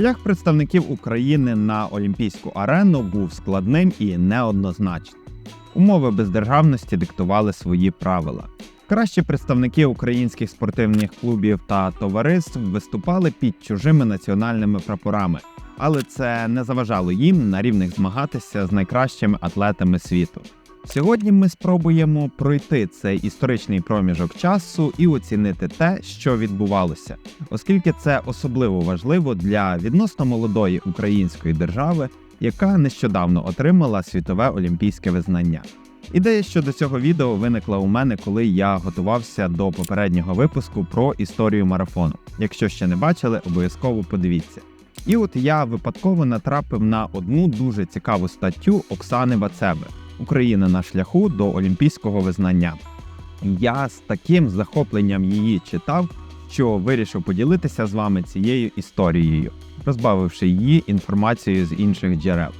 Шлях представників України на Олімпійську арену був складним і неоднозначним. Умови бездержавності диктували свої правила. Кращі представники українських спортивних клубів та товариств виступали під чужими національними прапорами, але це не заважало їм на рівних змагатися з найкращими атлетами світу. Сьогодні ми спробуємо пройти цей історичний проміжок часу і оцінити те, що відбувалося, оскільки це особливо важливо для відносно молодої української держави, яка нещодавно отримала світове олімпійське визнання. Ідея щодо цього відео виникла у мене, коли я готувався до попереднього випуску про історію марафону. Якщо ще не бачили, обов'язково подивіться. І от я випадково натрапив на одну дуже цікаву статтю Оксани Вацеби Україна на шляху до олімпійського визнання. Я з таким захопленням її читав, що вирішив поділитися з вами цією історією, розбавивши її інформацією з інших джерел.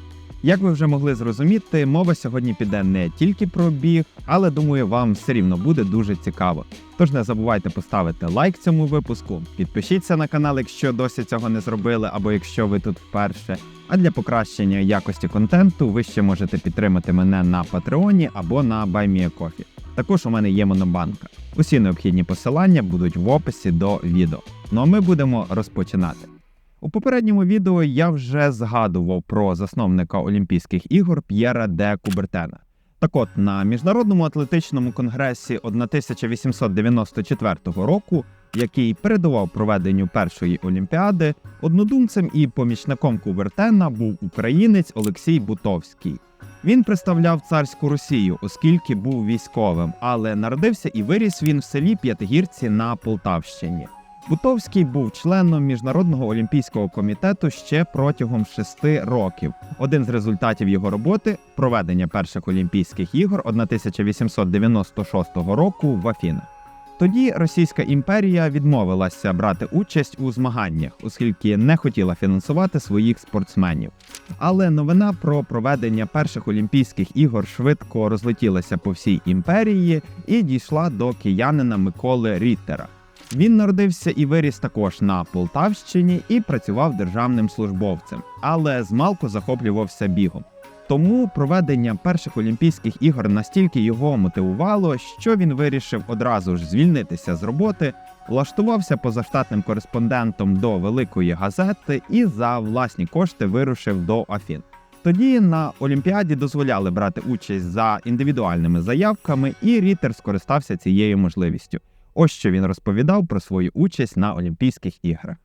Як ви вже могли зрозуміти, мова сьогодні піде не тільки про біг, але думаю, вам все рівно буде дуже цікаво. Тож не забувайте поставити лайк цьому випуску, підпишіться на канал, якщо досі цього не зробили, або якщо ви тут вперше. А для покращення якості контенту ви ще можете підтримати мене на Патреоні або на BuyMeACoffee. Також у мене є монобанка. Усі необхідні посилання будуть в описі до відео. Ну а ми будемо розпочинати. У попередньому відео я вже згадував про засновника Олімпійських ігор П'єра де Кубертена. Так от на міжнародному атлетичному конгресі 1894 року, який передував проведенню першої олімпіади, однодумцем і помічником Кубертена був українець Олексій Бутовський. Він представляв царську Росію, оскільки був військовим, але народився і виріс він в селі П'ятигірці на Полтавщині. Бутовський був членом міжнародного олімпійського комітету ще протягом шести років. Один з результатів його роботи проведення перших Олімпійських ігор 1896 року в Афінах. Тоді Російська імперія відмовилася брати участь у змаганнях, оскільки не хотіла фінансувати своїх спортсменів. Але новина про проведення перших Олімпійських ігор швидко розлетілася по всій імперії і дійшла до киянина Миколи Ріттера. Він народився і виріс також на Полтавщині і працював державним службовцем, але змалку захоплювався бігом. Тому проведення перших Олімпійських ігор настільки його мотивувало, що він вирішив одразу ж звільнитися з роботи, влаштувався позаштатним кореспондентом до великої газети і за власні кошти вирушив до Афін. Тоді на Олімпіаді дозволяли брати участь за індивідуальними заявками, і Рітер скористався цією можливістю. Ось що він розповідав про свою участь на Олімпійських іграх.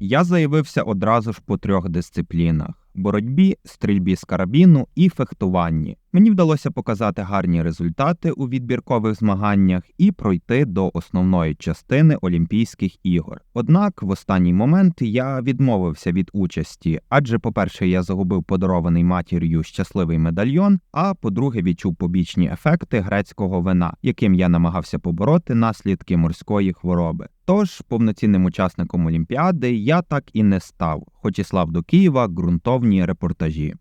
Я заявився одразу ж по трьох дисциплінах: боротьбі, стрільбі з карабіну і фехтуванні. Мені вдалося показати гарні результати у відбіркових змаганнях і пройти до основної частини Олімпійських ігор. Однак в останній момент я відмовився від участі, адже, по-перше, я загубив подарований матір'ю щасливий медальйон, а по-друге, відчув побічні ефекти грецького вина, яким я намагався побороти наслідки морської хвороби. Тож повноцінним учасником Олімпіади я так і не став, хоч і слав до Києва ґрунтовні репортажі.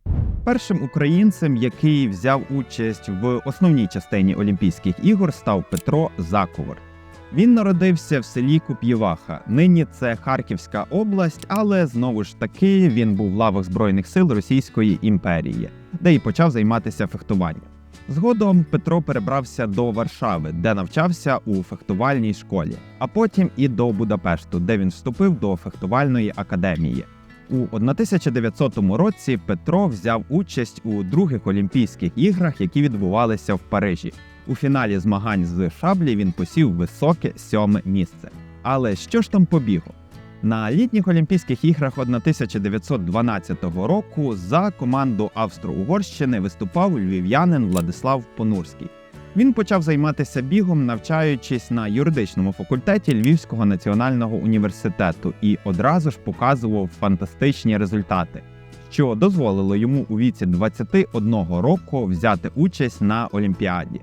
Першим українцем, який взяв участь в основній частині Олімпійських ігор, став Петро Заковор. Він народився в селі Куп'єваха. Нині це Харківська область, але знову ж таки він був в лавах Збройних сил Російської імперії, де й почав займатися фехтуванням. Згодом Петро перебрався до Варшави, де навчався у фехтувальній школі, а потім і до Будапешту, де він вступив до фехтувальної академії. У 1900 році Петро взяв участь у других Олімпійських іграх, які відбувалися в Парижі. У фіналі змагань з шаблі він посів високе сьоме місце. Але що ж там по бігу? На літніх Олімпійських іграх 1912 року за команду Австро-Угорщини виступав львів'янин Владислав Понурський. Він почав займатися бігом, навчаючись на юридичному факультеті Львівського національного університету, і одразу ж показував фантастичні результати, що дозволило йому у віці 21 року взяти участь на Олімпіаді.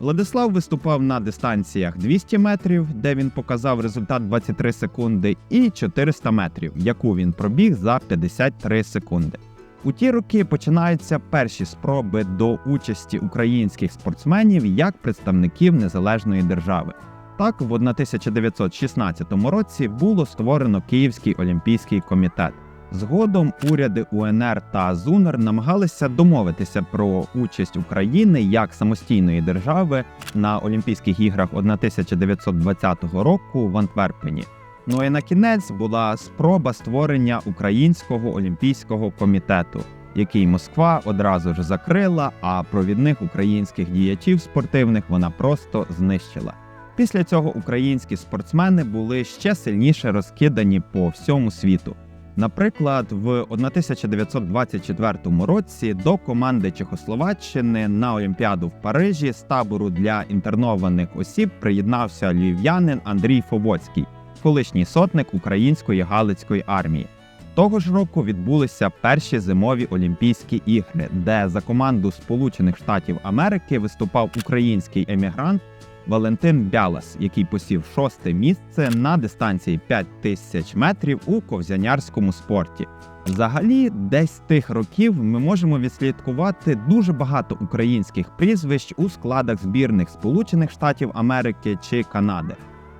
Владислав виступав на дистанціях 200 метрів, де він показав результат 23 секунди, і 400 метрів, яку він пробіг за 53 секунди. У ті роки починаються перші спроби до участі українських спортсменів як представників незалежної держави. Так, в 1916 році було створено Київський олімпійський комітет. Згодом уряди УНР та ЗУНР намагалися домовитися про участь України як самостійної держави на Олімпійських іграх 1920 року в Антверпені. Ну і на кінець була спроба створення Українського олімпійського комітету, який Москва одразу ж закрила, а провідних українських діячів спортивних вона просто знищила. Після цього українські спортсмени були ще сильніше розкидані по всьому світу. Наприклад, в 1924 році до команди Чехословаччини на Олімпіаду в Парижі з табору для інтернованих осіб приєднався львів'янин Андрій Фовоцький, колишній сотник української Галицької армії. Того ж року відбулися перші зимові Олімпійські ігри, де за команду Сполучених Штатів Америки виступав український емігрант Валентин Бялас, який посів шосте місце на дистанції 5 тисяч метрів у ковзянярському спорті. Взагалі, десь тих років ми можемо відслідкувати дуже багато українських прізвищ у складах збірних Сполучених Штатів Америки чи Канади.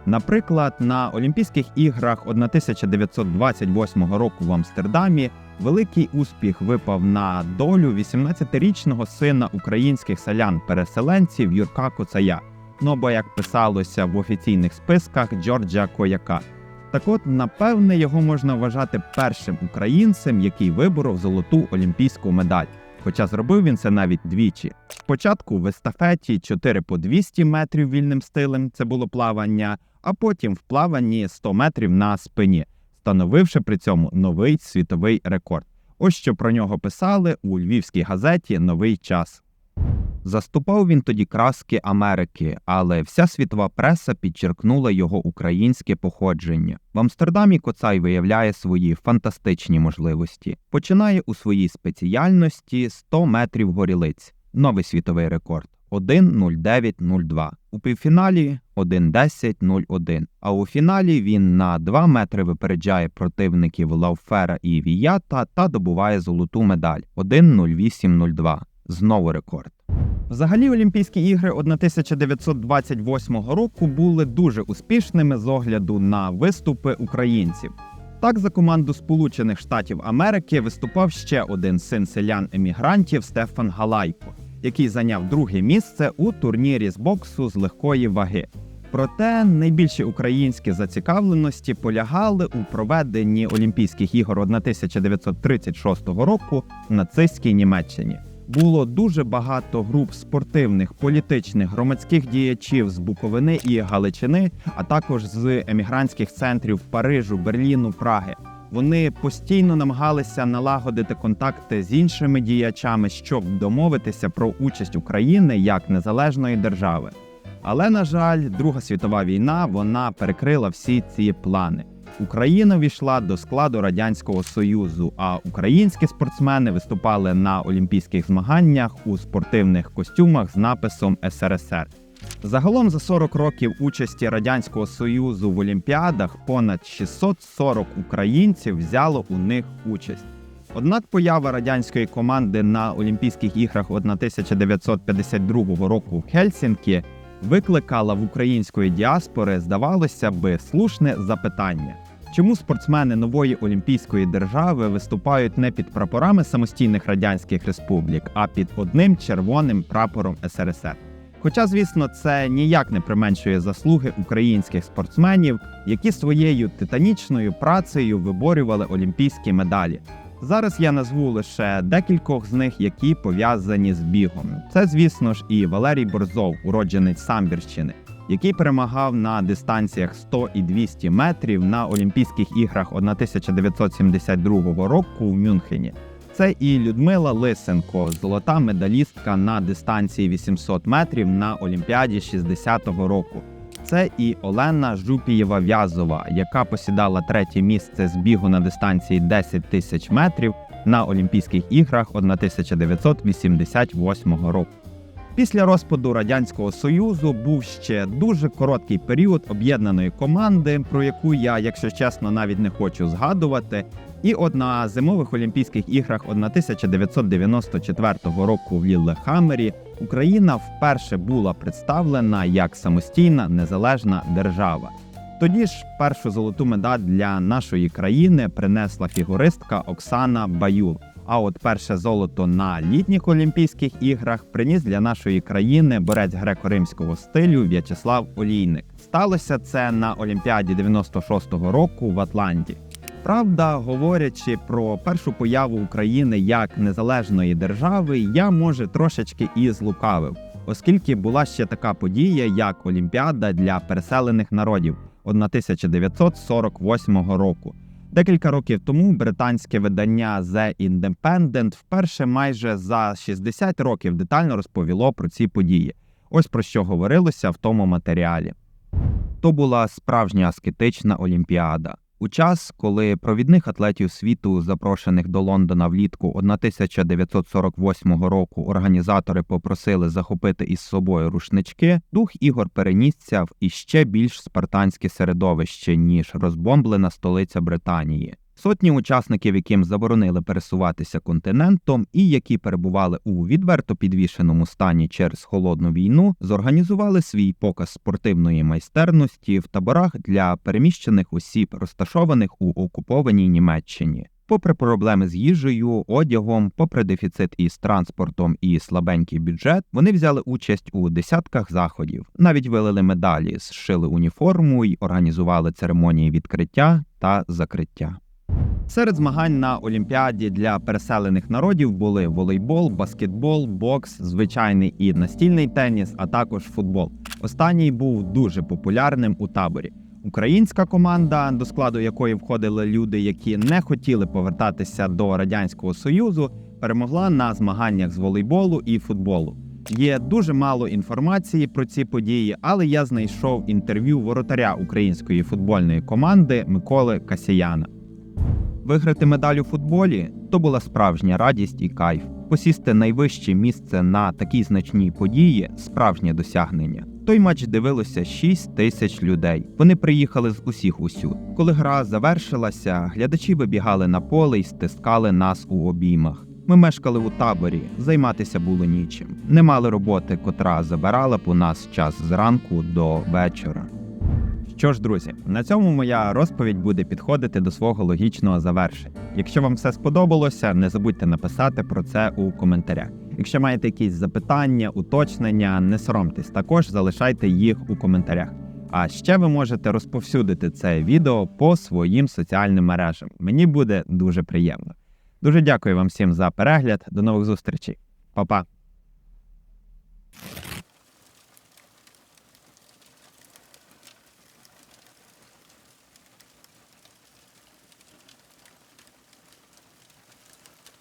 Наприклад, на Олімпійських іграх 1928 року в Амстердамі великий успіх випав на долю 18-річного сина українських селян-переселенців Юрка Коцая. Ну або як писалося в офіційних списках Джорджа Кояка. Так от, напевне, його можна вважати першим українцем, який виборов золоту олімпійську медаль. Хоча зробив він це навіть двічі. Спочатку в естафеті 4 по 200 метрів вільним стилем це було плавання, а потім в плаванні 100 метрів на спині, становивши при цьому новий світовий рекорд. Ось що про нього писали у львівській газеті Новий час. Заступав він тоді краски Америки, але вся світова преса підчеркнула його українське походження. В Амстердамі Коцай виявляє свої фантастичні можливості. Починає у своїй спеціальності 100 метрів горілиць, новий світовий рекорд 1.09.02. У півфіналі 1.10.01. А у фіналі він на 2 метри випереджає противників Лауфера і Віята та добуває золоту медаль 1.08.02. Знову рекорд. Взагалі, Олімпійські ігри 1928 року були дуже успішними з огляду на виступи українців. Так, за команду Сполучених Штатів Америки виступав ще один син селян-емігрантів Стефан Галайко, який зайняв друге місце у турнірі з боксу з легкої ваги. Проте найбільші українські зацікавленості полягали у проведенні Олімпійських ігор 1936 року в нацистській Німеччині було дуже багато груп спортивних, політичних, громадських діячів з Буковини і Галичини, а також з емігрантських центрів Парижу, Берліну, Праги. Вони постійно намагалися налагодити контакти з іншими діячами, щоб домовитися про участь України як незалежної держави. Але на жаль, Друга світова війна вона перекрила всі ці плани. Україна війшла до складу радянського союзу, а українські спортсмени виступали на олімпійських змаганнях у спортивних костюмах з написом СРСР. Загалом за 40 років участі радянського союзу в олімпіадах понад 640 українців взяло у них участь. Однак поява радянської команди на Олімпійських іграх 1952 року в Хельсінкі викликала в української діаспори, здавалося би, слушне запитання. Чому спортсмени нової олімпійської держави виступають не під прапорами самостійних радянських республік, а під одним червоним прапором СРСР? Хоча, звісно, це ніяк не применшує заслуги українських спортсменів, які своєю титанічною працею виборювали олімпійські медалі. Зараз я назву лише декількох з них, які пов'язані з бігом. Це, звісно ж, і Валерій Борзов, уродженець Самбірщини який перемагав на дистанціях 100 і 200 метрів на Олімпійських іграх 1972 року в Мюнхені. Це і Людмила Лисенко, золота медалістка на дистанції 800 метрів на Олімпіаді 60-го року. Це і Олена Жупієва В'язова, яка посідала третє місце з бігу на дистанції 10 тисяч метрів на Олімпійських іграх 1988 року. Після розпаду радянського союзу був ще дуже короткий період об'єднаної команди, про яку я, якщо чесно, навіть не хочу згадувати. І от на зимових Олімпійських іграх 1994 року в Ліллехаммері Україна вперше була представлена як самостійна незалежна держава. Тоді ж першу золоту медаль для нашої країни принесла фігуристка Оксана Баюл. А от перше золото на літніх Олімпійських іграх приніс для нашої країни борець греко-римського стилю В'ячеслав Олійник. Сталося це на Олімпіаді 96-го року в Атланті. Правда, говорячи про першу появу України як незалежної держави, я може трошечки і злукавив, оскільки була ще така подія, як Олімпіада для переселених народів 1948 року. Декілька років тому британське видання The Independent вперше майже за 60 років детально розповіло про ці події. Ось про що говорилося в тому матеріалі. То була справжня аскетична олімпіада. У час, коли провідних атлетів світу, запрошених до Лондона влітку 1948 року, організатори попросили захопити із собою рушнички, дух ігор перенісся в іще більш спартанське середовище, ніж розбомблена столиця Британії. Сотні учасників, яким заборонили пересуватися континентом, і які перебували у відверто підвішеному стані через холодну війну, зорганізували свій показ спортивної майстерності в таборах для переміщених осіб, розташованих у окупованій Німеччині. Попри проблеми з їжею, одягом, попри дефіцит із транспортом і слабенький бюджет, вони взяли участь у десятках заходів, навіть вилили медалі, зшили уніформу й організували церемонії відкриття та закриття. Серед змагань на Олімпіаді для переселених народів були волейбол, баскетбол, бокс, звичайний і настільний теніс, а також футбол. Останній був дуже популярним у таборі. Українська команда, до складу якої входили люди, які не хотіли повертатися до радянського союзу, перемогла на змаганнях з волейболу і футболу. Є дуже мало інформації про ці події, але я знайшов інтерв'ю воротаря української футбольної команди Миколи Касіяна. Виграти медаль у футболі то була справжня радість і кайф. Посісти найвище місце на такій значній події справжнє досягнення. Той матч дивилося 6 тисяч людей. Вони приїхали з усіх усюд. Коли гра завершилася, глядачі вибігали на поле і стискали нас у обіймах. Ми мешкали у таборі, займатися було нічим. Не мали роботи, котра забирала б у нас час зранку до вечора. Що ж, друзі, на цьому моя розповідь буде підходити до свого логічного завершення. Якщо вам все сподобалося, не забудьте написати про це у коментарях. Якщо маєте якісь запитання, уточнення, не соромтесь, також залишайте їх у коментарях. А ще ви можете розповсюдити це відео по своїм соціальним мережам. Мені буде дуже приємно. Дуже дякую вам всім за перегляд. До нових зустрічей, Па-па!